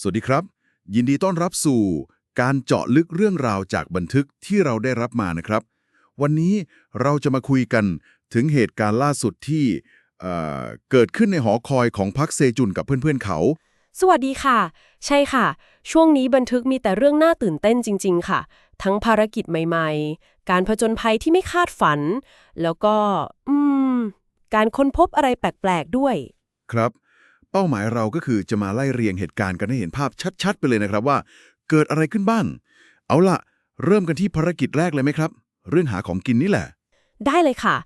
สวัสดีครับ ยินดีต้อนรับสู่ การเจาะลึกเรื่องราวจากบันทึกที่เราได้รับมานะครับ วันนี้เราจะมาคุยกันถึงเหตุการณ์ล่าสุดที่เอ่อเกิดขึ้นในหอคอยของพักเซจุนกับเพื่อนๆเขา สวัสดีค่ะ ใช่ค่ะ ช่วงนี้บันทึกมีแต่เรื่องน่าตื่นเต้นจริง ๆ ค่ะ ทั้งภารกิจใหม่ๆ การผจญภัยที่ไม่คาดฝัน แล้วก็ อืม การค้นพบอะไรแปลกๆด้วย ครับ เป้าหมายเราก็คือจะมาไล่เรียงเหตุการณ์กันให้เห็นภาพชัดๆ ไปเลยนะครับว่า เกิดอะไรขึ้นบ้าง เอาล่ะเริ่มกันที่ภารกิจแรกเลยไหมครับ เรื่องหาของกินนี่แหละ ได้เลยค่ะ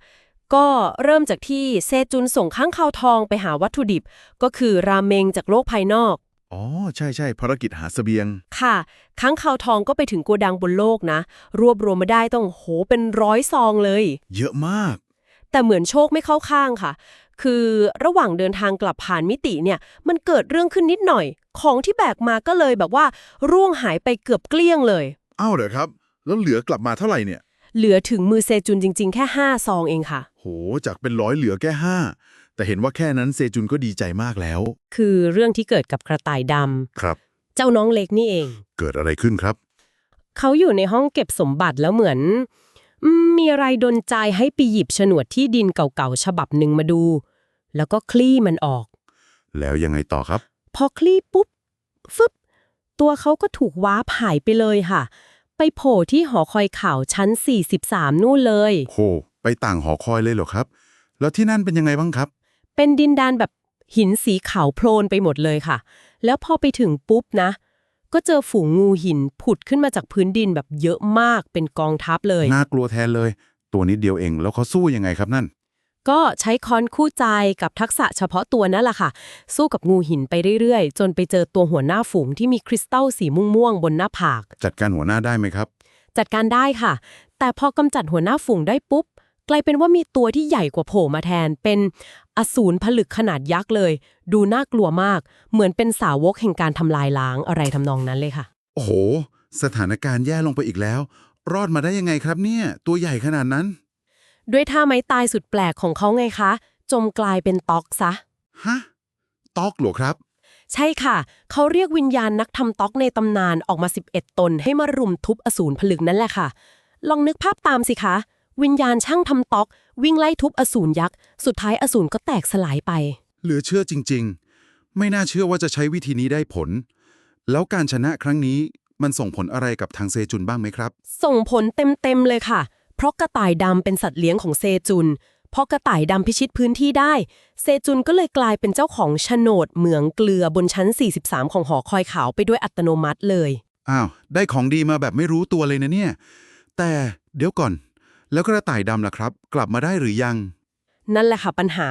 ก็เริ่มจากที่เซจุนส่งข้างคาวทองไปหาวัตถุดิบ ก็คือราเมงจากโลกภายนอก อ๋อ ใช่ใช่ภารกิจหาเสบียง ค่ะค้างคาวทองก็ไปถึงโกดังบนโลกนะ รวบรวมมาได้ต้องโหเป็นร้อยซองเลย เยอะมาก แต่เหมือนโชคไม่เข้าข้างค่ะ คือระหว่างเดินทางกลับผ่านมิติเนี่ย มันเกิดเรื่องขึ้นนิดหน่อย ของที่แบกมาก็เลยแบบว่า ร่วงหายไปเกือบเกลี้ยงเลย อ้าวเหรอครับ แล้วเหลือกลับมาเท่าไหร่เนี่ย เหลือถึงมือเซจุนจริง ๆ แค่ 5 ซองเองค่ะ โห จากเป็นร้อยเหลือแค่ห้าแต่เห็นว่าแค่นั้นเซจุนก็ดีใจมากแล้ว คือเรื่องที่เกิดกับกระต่ายดครับำเจ้าน้องเล็กนี่เอง เกิดอะไรขึ้นครับ เขาอยู่ในห้องเก็บสมบัติแล้วเหมือนอืมมีอะไรดนใจให้ไปหยิบฉนวดที่ดินเก่าๆ ฉบับหนึ่งมาดู แล้วก็คลี่มันออก แล้วยังไงต่อครับ พอคลี่ปุ๊บ ฟึบ ตัวเขาก็ถูกว้าร์ปหายไปเลยค่ะ ไปโผล่ที่หอคอยข่าวชั้น 43 นู่นเลย โห ไปต่างหอคอยเลยเหรอครับ แล้วที่นั่นเป็นยังไงบ้างครับ เป็นดินดานแบบหินสีขาวโพลนไปหมดเลยค่ะ แล้วพอไปถึงปุ๊บนะ ก็เจอฝูงงูหินผุดขึ้นมาจากพื้นดินแบบเยอะมากเป็นกองทัพเลย น่ากลัวแทนเลย ตัวนิดเดียวเองแล้วเขาสู้ยังไงครับนั่น ก็ใช้ค้อนคู่ใจกับทักษะเฉพาะตัวนั่นแหละค่ะ สู้กับงูหินไปเรื่อยๆ จนไปเจอตัวหัวหน้าฝูงที่มีคริสตัลสีม่วงๆบนหน้าผาก จัดการหัวหน้าได้ไหมครับ จัดการได้ค่ะ แต่พอกำจัดหัวหน้าฝูงได้ปุ๊บ กลายเป็นว่ามีตัวที่ใหญ่กว่าโผล่มาแทน เป็นอสูรผลึกขนาดยักษ์เลย ดูน่ากลัวมาก เหมือนเป็นสาวกแห่งการทำลายล้างอะไรทำนองนั้นเลยค่ะ โอ้โห สถานการณ์แย่ลงไปอีกแล้ว รอดมาได้ยังไงครับเนี่ย ตัวใหญ่ขนาดนั้น ด้วยท่าไม้ตายสุดแปลกของเขาไงคะ จมกลายเป็นตอกซะ ฮะตอกเหรอครับ ใช่ค่ะ เขาเรียกวิญญาณนักทำต๊อกในตำนานออกมา 11 ตนให้มารุมทุบอสูรผลึกนั่นแหละค่ะ ลองนึกภาพตามสิคะ วิญญาณช่างทำต๊อก วิ่งไล่ทุบอสูรยักษ์ สุดท้ายอสูรก็แตกสลายไป เหลือเชื่อจริง ๆ ไม่น่าเชื่อว่าจะใช้วิธีนี้ได้ผล แล้วการชนะครั้งนี้มันส่งผลอะไรกับทางเซจุนบ้างไหมครับ ส่งผลเต็มๆเลยค่ะ เพราะกระต่ายดำเป็นสัตว์เลี้ยงของเซจุนพอกระต่ายดำพิชิตพื้นที่ได้ เซจุนก็เลยกลายเป็นเจ้าของโฉนดเหมืองเกลือบนชั้น 43 ของหอคอยขาวไปด้วยอัตโนมัติเลย อ้าว ได้ของดีมาแบบไม่รู้ตัวเลยนะเนี่ย แต่เดี๋ยวก่อน แล้วกระต่ายดำล่ะครับ กลับมาได้หรือยัง นั่นแหละค่ะปัญหา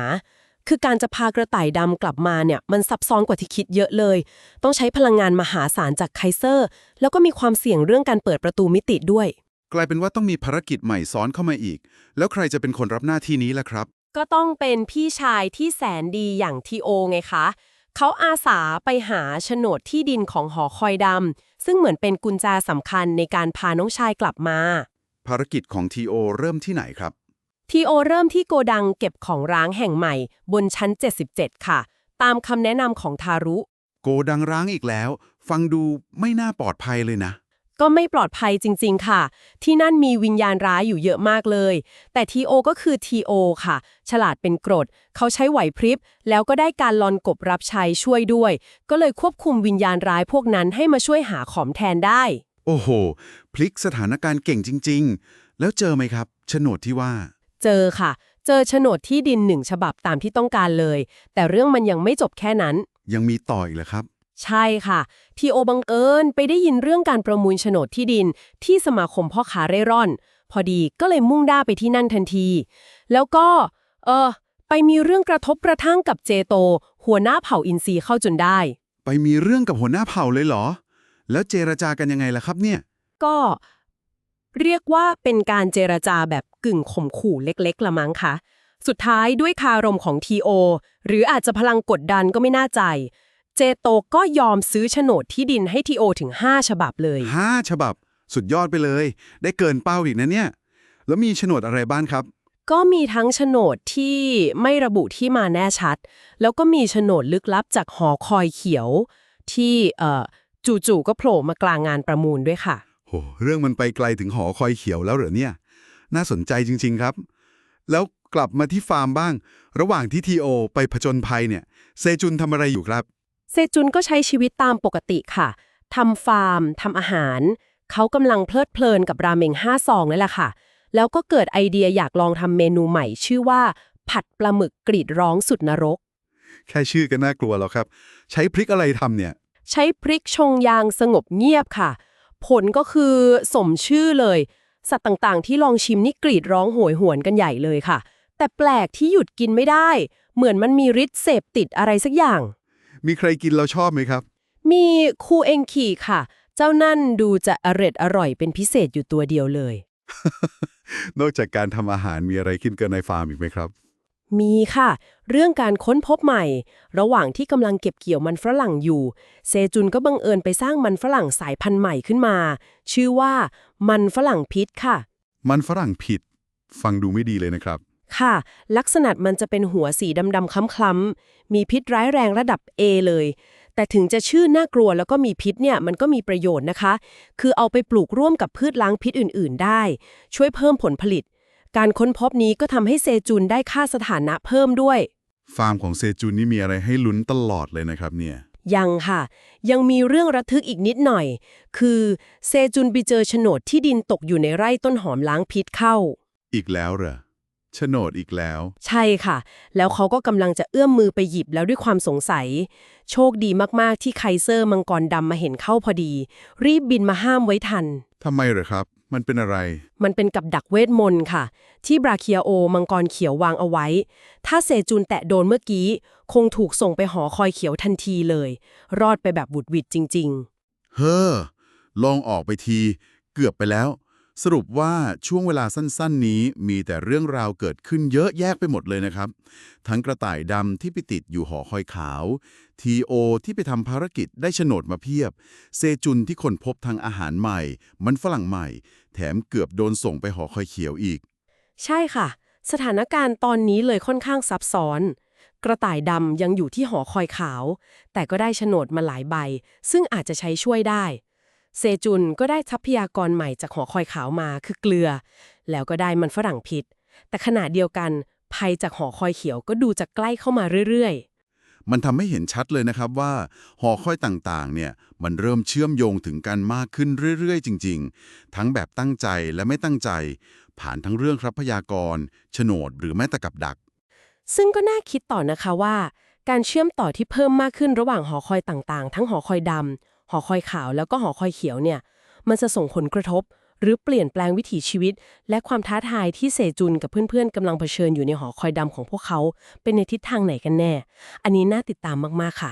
คือการจะพากระต่ายดำกลับมาเนี่ย มันซับซ้อนกว่าที่คิดเยอะเลย ต้องใช้พลังงานมหาศาลจากไคเซอร์ แล้วก็มีความเสี่ยงเรื่องการเปิดประตูมิติด้วย กลายเป็นว่าต้องมีภารกิจใหม่ซ้อนเข้ามาอีก แล้วใครจะเป็นคนรับหน้าที่นี้ล่ะครับ ก็ต้องเป็นพี่ชายที่แสนดีอย่างทีโอไงคะ เขาอาสาไปหาโฉนดที่ดินของหอคอยดำซึ่งเหมือนเป็นกุญแจสำคัญในการพาน้องชายกลับมา ภารกิจของ TO เริ่มที่ไหนครับทีโอเริ่มที่โกดังเก็บของร้างแห่งใหม่บนชั้น 77 ค่ะ ตามคำแนะนำของทารุ โกดังร้างอีกแล้ว ฟังดูไม่น่าปลอดภัยเลยนะ ก็ไม่ปลอดภัยจริง ๆ ค่ะ ที่นั่นมีวิญญาณร้ายอยู่เยอะมากเลย แต่ทีโอก็คือทีโอค่ะ ฉลาดเป็นกรด เขาใช้ไหวพริบ แล้วก็ได้การลอนกบรับใช้ช่วยด้วย ก็เลยควบคุมวิญญาณร้ายพวกนั้นให้มาช่วยหาของแทนได้ โอ้โห พลิกสถานการณ์เก่งจริง ๆ แล้วเจอไหมครับโฉนดที่ว่า เจอค่ะ เจอโฉนดที่ดินหนึ่งฉบับตามที่ต้องการเลย แต่เรื่องมันยังไม่จบแค่นั้น ยังมีต่ออีกเหรอครับ ใช่ค่ะทีโอบังเอิญไปได้ยินเรื่องการประมูลโฉนดที่ดิน ที่สมาคมพ่อค้าเร่ร่อน พอดีก็เลยมุ่งด้าไปที่นั่นทันที แล้วก็ เออ ไปมีเรื่องกระทบกระทั่งกับเจโต หัวหน้าเผ่าอินทรีเข้าจนได้ ไปมีเรื่องกับหัวหน้าเผ่าเลยเหรอ แล้วเจรจากันยังไงล่ะครับเนี่ย ก็ เรียกว่าเป็นการเจรจาแบบกึ่งข่มขู่เล็กๆละมั้งคะสุดท้ายด้วยคารมของทีโอหรืออาจจะพลังกดดันก็ไม่น่าใจ เจโตก็ยอมซื้อโฉนดที่ดินให้ทีโอถึง 5 ฉบับเลย ห้าฉบับ สุดยอดไปเลย ได้เกินเป้าอีกนะเนี่ย แล้วมีโฉนดอะไรบ้างครับ ก็มีทั้งโฉนดที่ไม่ระบุที่มาแน่ชัด แล้วก็มีโฉนดลึกลับจากหอคอยเขียว ที่เอ่อจู่ๆก็โผล่มากลางงานประมูลด้วยค่ะ โหเรื่องมันไปไกลถึงหอคอยเขียวแล้วเหรอเนี่ย น่าสนใจจริง ๆครับ แล้วกลับมาที่ฟาร์มบ้าง ระหว่างที่ทีโอไปผจญภัยเนี่ย เซจุนทำอะไรอยู่ครับ เซจุนก็ใช้ชีวิตตามปกติค่ะ ทำฟาร์ม ทำอาหาร เขากำลังเพลิดเพลินกับราเมงห้าซองนั่นแหละค่ะ แล้วก็เกิดไอเดียอยากลองทำเมนูใหม่ ชื่อว่า ผัดปลาหมึกกรีดร้องสุดนรก แค่ชื่อก็น่ากลัวแล้วครับ ใช้พริกอะไรทำเนี่ย ใช้พริกชงยางสงบเงียบค่ะ ผลก็คือสมชื่อเลย สัตว์ต่างๆ ที่ลองชิมนี่กรีดร้องโหยหวนกันใหญ่เลยค่ะ แต่แปลกที่หยุดกินไม่ได้ เหมือนมันมีฤทธิ์เสพติดอะไรสักอย่าง มีใครกินแล้วชอบไหมครับ มีคูเองขี่ค่ะ เจ้านั่นดูจะอร็ดอร่อยเป็นพิเศษอยู่ตัวเดียวเลย นอกจากการทำอาหารมีอะไรกินเกินในฟาร์มอีกไหมครับ มีค่ะ เรื่องการค้นพบใหม่ ระหว่างที่กำลังเก็บเกี่ยวมันฝรั่งอยู่ เซจุนก็บังเอิญไปสร้างมันฝรั่งสายพันธุ์ใหม่ขึ้นมา ชื่อว่ามันฝรั่งพิษค่ะ มันฝรั่งผิด ฟังดูไม่ดีเลยนะครับ ค่ะ ลักษณะมันจะเป็นหัวสีดำๆคล้ำๆมีพิษร้ายแรงระดับ A เลย แต่ถึงจะชื่อน่ากลัวแล้วก็มีพิษเนี่ยมันก็มีประโยชน์นะคะ คือเอาไปปลูกร่วมกับพืชล้างพิษอื่น ๆ ได้ ช่วยเพิ่มผลผลิต การค้นพบนี้ก็ทำให้เซจุนได้ค่าสถานะเพิ่มด้วย ฟาร์มของเซจุนนี่มีอะไรให้ลุ้นตลอดเลยนะครับเนี่ย ยังค่ะ ยังมีเรื่องระทึกอีกนิดหน่อย คือเซจุนไปเจอโฉนดที่ดินตกอยู่ในไร่ต้นหอมล้างพิษเข้า อีกแล้วเหรอ โฉนดอีกแล้ว ใช่ค่ะ แล้วเขาก็กำลังจะเอื้อมมือไปหยิบแล้วด้วยความสงสัย โชคดีมากๆที่ไคเซอร์มังกรดำมาเห็นเข้าพอดี รีบบินมาห้ามไว้ทัน ทำไมเหรอครับ มันเป็นอะไร มันเป็นกับดักเวทมนต์ค่ะ ที่บราเคียโอมังกรเขียววางเอาไว้ ถ้าเซจูนแตะโดนเมื่อกี้ คงถูกส่งไปหอคอยเขียวทันทีเลย รอดไปแบบบุดหวิดจริง ๆ เฮ้อ ลองออกไปที เกือบไปแล้ว สรุปว่าช่วงเวลาสั้นๆ นี้มีแต่เรื่องราวเกิดขึ้นเยอะแยะไปหมดเลยนะครับ ทั้งกระต่ายดำที่ไปติดอยู่หอคอยขาว ทีโอที่ไปทำภารกิจได้โฉนดมาเพียบ เซจุนที่คนพบทางอาหารใหม่ มันฝรั่งใหม่ แถมเกือบโดนส่งไปหอคอยเขียวอีก ใช่ค่ะ สถานการณ์ตอนนี้เลยค่อนข้างซับซ้อน กระต่ายดำยังอยู่ที่หอคอยขาว แต่ก็ได้โฉนดมาหลายใบ ซึ่งอาจจะใช้ช่วยได้ เซจุนก็ได้ทรัพยากรใหม่จากหอคอยขาวมาคือเกลือ แล้วก็ได้มันฝรั่งพิษ แต่ขณะเดียวกัน ภัยจากหอคอยเขียวก็ดูจะใกล้เข้ามาเรื่อยมันทำให้เห็นชัดเลยนะครับว่า หอคอยต่างๆ เนี่ยมันเริ่มเชื่อมโยงถึงกันมากขึ้นเรื่อยๆ จริง ๆ ทั้งแบบตั้งใจและไม่ตั้งใจ ผ่านทั้งเรื่องทรัพยากรโฉนดหรือแม้แต่กับดักๆซึ่งก็น่าคิดต่อนะคะว่า การเชื่อมต่อที่เพิ่มมากขึ้นระหว่างหอคอยต่างๆ ทั้งหอคอยดำ หอคอยขาวแล้วก็หอคอยเขียวเนี่ย มันจะส่งผลกระทบ หรือเปลี่ยนแปลงวิถีชีวิต และความท้าทายที่เสจุนกับเพื่อนๆกำลังเผชิญอยู่ในหอคอยดำของพวกเขา เป็นในทิศทางไหนกันแน่ อันนี้น่าติดตามมากๆค่ะ